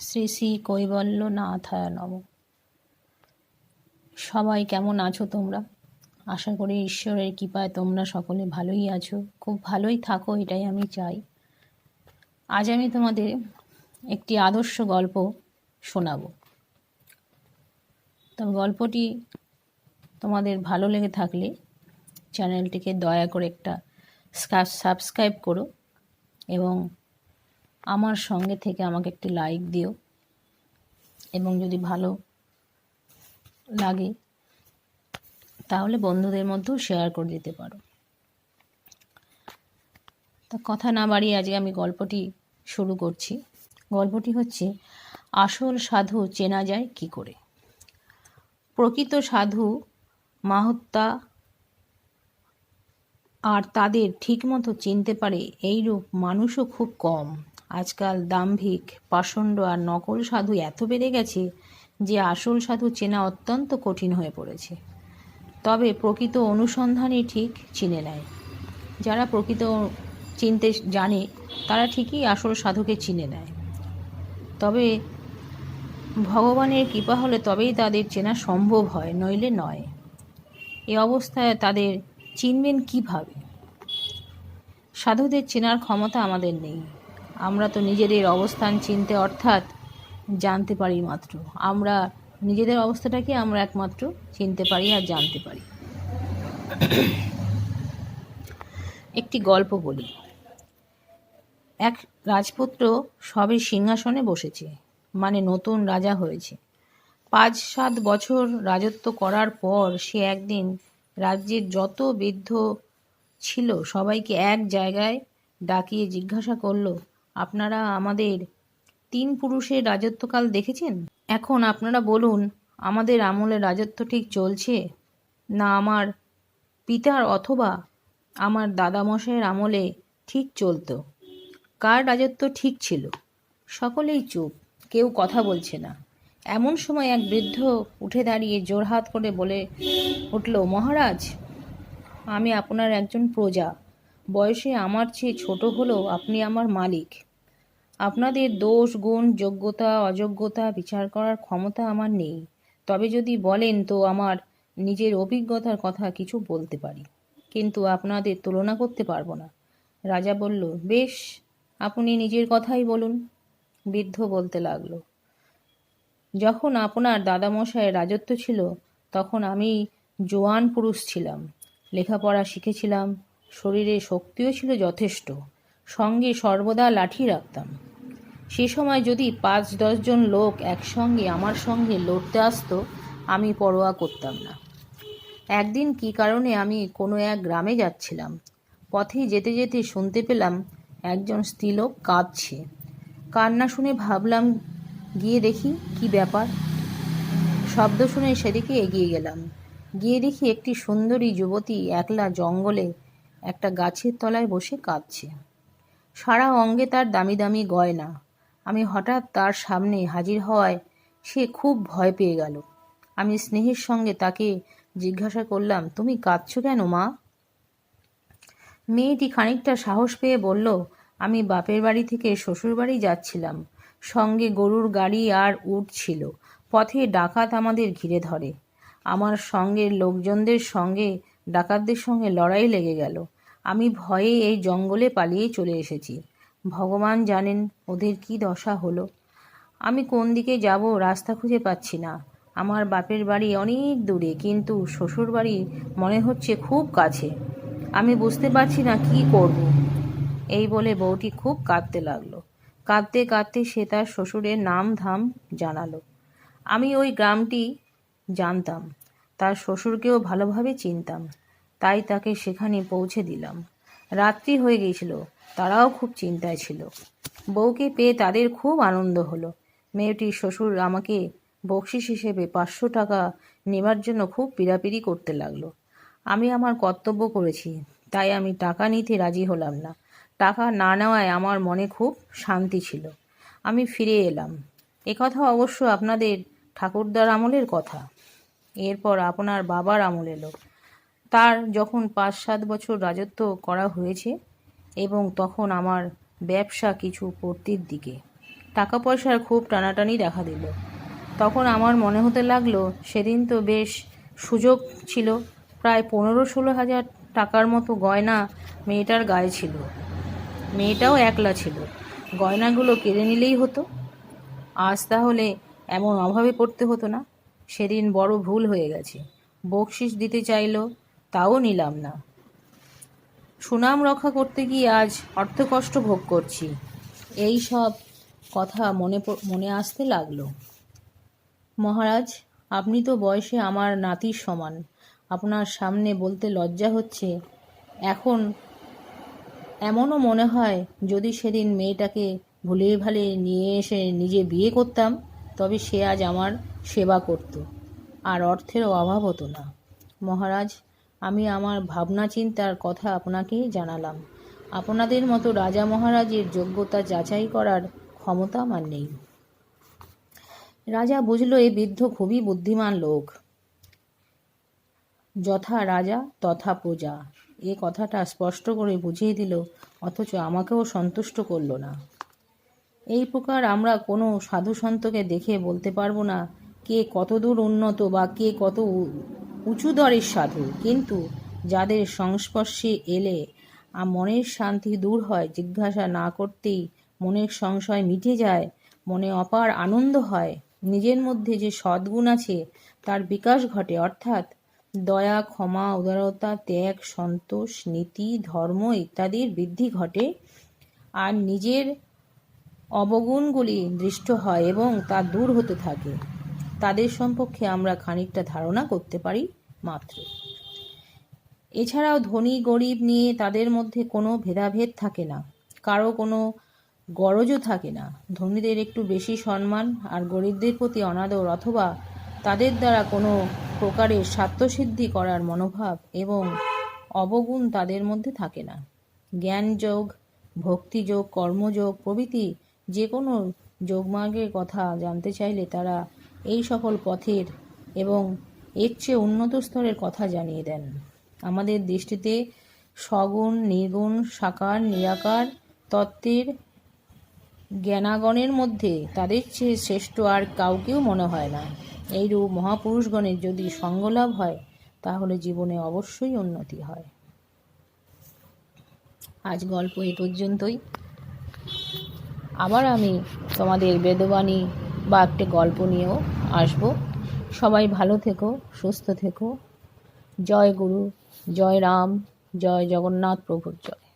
শ্রী শ্রী কৈবল্য নাথায় নম। সবাই কেমন আছো তোমরা? আশা করি ঈশ্বরের কৃপায় তোমরা সকলে ভালোই আছো। খুব ভালোই থাকো, এটাই আমি চাই। আজ আমি তোমাদের একটি আদর্শ গল্প শোনাবো। তবে গল্পটি তোমাদের ভালো লেগে থাকলে চ্যানেলটিকে দয়া করে একটা সাবস্ক্রাইব করো এবং আমার সঙ্গে থেকে আমাকে একটি লাইক দিও। এবং যদি ভালো লাগে, তাহলে বন্ধুদের মধ্যেও শেয়ার করে দিতে পারো। তা কথা না বাড়িয়ে আজকে আমি গল্পটি শুরু করছি। গল্পটি হচ্ছে, আসল সাধু চেনা যায় কি করে? প্রকৃত সাধু মাহত্তা আর তাদের ঠিকমতো চিনতে পারে, এইরূপ মানুষও খুব কম। আজকাল দাম্ভিক, পাষণ্ড আর নকল সাধু এত বেড়ে গেছে যে আসল সাধু চেনা অত্যন্ত কঠিন হয়ে পড়েছে। তবে প্রকৃত অনুসন্ধানই ঠিক চিনে নেয়। যারা প্রকৃত চিনতে জানে, তারা ঠিকই আসল সাধুকে চিনে নেয়। তবে ভগবানের কৃপা হলে তবেই তাদের চেনা সম্ভব হয়, নইলে নয়। এ অবস্থায় তাদের চিনবেন কীভাবে? সাধুদের চেনার ক্ষমতা আমাদের নেই। আমরা তো নিজেদের অবস্থান চিনতে অর্থাৎ জানতে পারি মাত্র। আমরা নিজেদের অবস্থাটাকে আমরা একমাত্র চিনতে পারি আর জানতে পারি। একটি গল্প বলি। এক রাজপুত্র সবে সিংহাসনে বসেছে মানে নতুন রাজা হয়েছে। পাঁচ সাত বছর রাজত্ব করার পর সে একদিন রাজ্যের যত বৃদ্ধ ছিল সবাইকে এক জায়গায় ডাকিয়ে জিজ্ঞাসা করল আপনারা আমাদের তিন পুরুষের রাজত্বকাল দেখেছেন? এখন আপনারা বলুন, আমাদের আমলে রাজত্ব ঠিক চলছে? না আমার পিতার অথবা আমার দাদামশাইয়ের আমলে ঠিক চলতো? কার রাজত্ব ঠিক ছিল? সকলেই চুপ, কেউ কথা বলছে না। এমন সময় এক বৃদ্ধ উঠে দাঁড়িয়ে জোরহাত করে বলে উঠল, মহারাজ, আমি আপনার একজন প্রজা। বয়সে আমার চেয়ে ছোট হলেও আপনি আমার মালিক। আপনাদের দোষ, গুণ, যোগ্যতা, অযোগ্যতা বিচার করার ক্ষমতা আমার নেই। তবে যদি বলেন তো আমার নিজের অভিজ্ঞতার কথা কিছু বলতে পারি। কিন্তু আপনাদের তুলনা করতে পারব না। রাজা বলল, বেশ, আপনি নিজের কথাই বলুন। বৃদ্ধ বলতে লাগল, যখন আপনার দাদামশায়ের রাজত্ব ছিল, তখন আমি জোয়ান পুরুষ ছিলাম। লেখাপড়া শিখেছিলাম। শরীরে শক্তিও ছিল যথেষ্ট। সঙ্গে সর্বদা লাঠি রাখতাম। সে সময় যদি পাঁচ দশজন লোক একসঙ্গে আমার সঙ্গে লড়তে আসতো, আমি পরোয়া করতাম না। একদিন কি কারণে আমি কোনো এক গ্রামে যাচ্ছিলাম। পথে যেতে যেতে শুনতে পেলাম একজন স্ত্রীলোক কাঁদছে। কান্না শুনে ভাবলাম, গিয়ে দেখি কি ব্যাপার। শব্দ শুনে সেদিকে এগিয়ে গেলাম। গিয়ে দেখি একটি সুন্দরী যুবতী একলা জঙ্গলে একটা গাছের তলায় বসে কাঁদছে। সারা অঙ্গে তার দামি দামি গয়না আমি হঠাৎ তার সামনে হাজির হওয়ায় সে খুব ভয় পেয়ে গেল। আমি স্নেহের সঙ্গে তাকে জিজ্ঞাসা করলাম, তুমি কাঁদছ কেন মা? মেয়েটি খানিকটা সাহস পেয়ে বলল, আমি বাপের বাড়ি থেকে শ্বশুর বাড়ি যাচ্ছিলাম। সঙ্গে গরুর গাড়ি আর উট ছিল। পথে ডাকাত আমাদের ঘিরে ধরে। আমার সঙ্গের লোকজনদের সঙ্গে ডাকাতদের সঙ্গে লড়াই লেগে গেল। আমি ভয়ে এই জঙ্গলে পালিয়ে চলে এসেছি। ভগবান জানেন ওদের কি দশা হলো। আমি কোন দিকে যাব রাস্তা খুঁজে পাচ্ছি না। আমার বাপের বাড়ি অনেক দূরে, কিন্তু শ্বশুর বাড়ি মনে হচ্ছে খুব কাছে। আমি বুঝতে পারছি না কি করব। এই বলে বউটি খুব কাঁদতে লাগল। কাঁদতে কাঁদতে সে তার শ্বশুরের নাম ধাম জানালো। আমি ওই গ্রামটি জানতাম, তার শ্বশুরকেও ভালোভাবে চিনতাম, তাই তাকে সেখানে পৌঁছে দিলাম। রাত্রি হয়ে গিয়েছিল তারাও খুব চিন্তায় ছিল। বউকে পেয়ে তাদের খুব আনন্দ হলো। মেয়েটির শ্বশুর আমাকে বকশিস হিসেবে পাঁচশো টাকা নেবার জন্য খুব পিড়াপিড়ি করতে লাগল। আমি আমার কর্তব্য করেছি, তাই আমি টাকা নিতে রাজি হলাম না। টাকা না নেওয়ায় আমার মনে খুব শান্তি ছিল। আমি ফিরে এলাম। একথা অবশ্য আপনাদের ঠাকুরদার আমলের কথা। এরপর আপনার বাবার আমল এলো। তার যখন পাঁচ সাত বছর রাজত্ব করা হয়েছে এবং তখন আমার ব্যবসা কিছু পড়তির দিকে। টাকা পয়সার খুব টানাটানি দেখা দিল। তখন আমার মনে হতে লাগল, সেদিন তো বেশ সুযোগ ছিল। প্রায় পনেরো ষোলো হাজার টাকার মতো গয়না মেয়েটার গায়ে ছিল। মেয়েটাও একলা ছিল। গয়নাগুলো কেড়ে নিলেই হতো। আজ তাহলে এমন অভাবে পড়তে হতো না। সেদিন বড় ভুল হয়ে গেছে। বকশিস দিতে চাইলো, তাও নিলাম না। সুনাম রক্ষা করতে গিয়ে আজ অর্থকষ্ট ভোগ করছি। এই সব কথা মনে মনে আসতে লাগল। মহারাজ, আপনি তো বয়সে আমার নাতির সমান। আপনার সামনে বলতে লজ্জা হচ্ছে। এখন এমনও মনে হয় যদি সেদিন মেয়েটাকে ভুলিয়ে ভালিয়ে নিয়ে এসে নিজে বিয়ে করতাম, তবে সে আজ আমার সেবা করত। আর অর্থেরও অভাব হতো না। মহারাজ আমি আমার ভাবনা চিন্তার কথা আপনাকে জানালাম। আপনাদের মতো রাজা মহারাজের যোগ্যতা যাচাই করার ক্ষমতা আমার নেই। রাজা বুঝলো এ বৃদ্ধ খুবই বুদ্ধিমান লোক। যথা রাজা, তথা প্রজা। এ কথাটা স্পষ্ট করে বুঝিয়ে দিল, অথচ আমাকেও সন্তুষ্ট করল না। এই প্রকার আমরা কোনো সাধু সন্তকে দেখে বলতে পারব না, কে কতদূর উন্নত বা কে কত উঁচু দরের সাধু, কিন্তু যাদের সংস্পর্শে এলে মনের শান্তি দূর হয়, জিজ্ঞাসা না করতেই মনের সংশয় মিটে যায়, মনে অপার আনন্দ হয়। নিজের মধ্যে যে সদ্গুণ আছে, তার বিকাশ ঘটে। অর্থাৎ দয়া, ক্ষমা, উদারতা, ত্যাগ, সন্তোষ, নীতি, ধর্ম ইত্যাদির বৃদ্ধি ঘটে আর নিজের অবগুণগুলি দৃষ্ট হয় এবং তা দূর হতে থাকে। তাদের সম্পর্কে আমরা খানিকটা ধারণা করতে পারি মাত্র। এছাড়াও ধনী, গরিব নিয়ে তাদের মধ্যে কোনো ভেদাভেদ থাকে না। কারও কোনো গরজও থাকে না। ধনীদের একটু বেশি সম্মান আর গরিবদের প্রতি অনাদর অথবা তাদের দ্বারা কোনো প্রকারের স্বার্থসিদ্ধি করার মনোভাব এবং অবগুণ তাদের মধ্যে থাকে না। জ্ঞানযোগ ভক্তিযোগ কর্মযোগ প্রভৃতি যে কোনো যোগমার্গের কথা জানতে চাইলে তারা এই সকল পথের এবং এর চেয়ে উন্নত স্তরের কথা জানিয়ে দেন। আমাদের দৃষ্টিতে সগুণ নির্গুণ সাকার, নিরাকার তত্ত্বের জ্ঞানাগণের মধ্যে তাদের চেয়ে শ্রেষ্ঠ আর কাউকেও মনে হয় না। এইরূপ মহাপুরুষগণের যদি সঙ্গলাভ হয়, তাহলে জীবনে অবশ্যই উন্নতি হয়। আজ গল্প এ পর্যন্তই। আবার আমি তোমাদের বেদবাণী বা একটি গল্প নিয়েও আসব। সবাই ভালো থেকো, সুস্থ থেকো। জয় গুরু, জয় রাম, জয় জগন্নাথ প্রভুর জয়।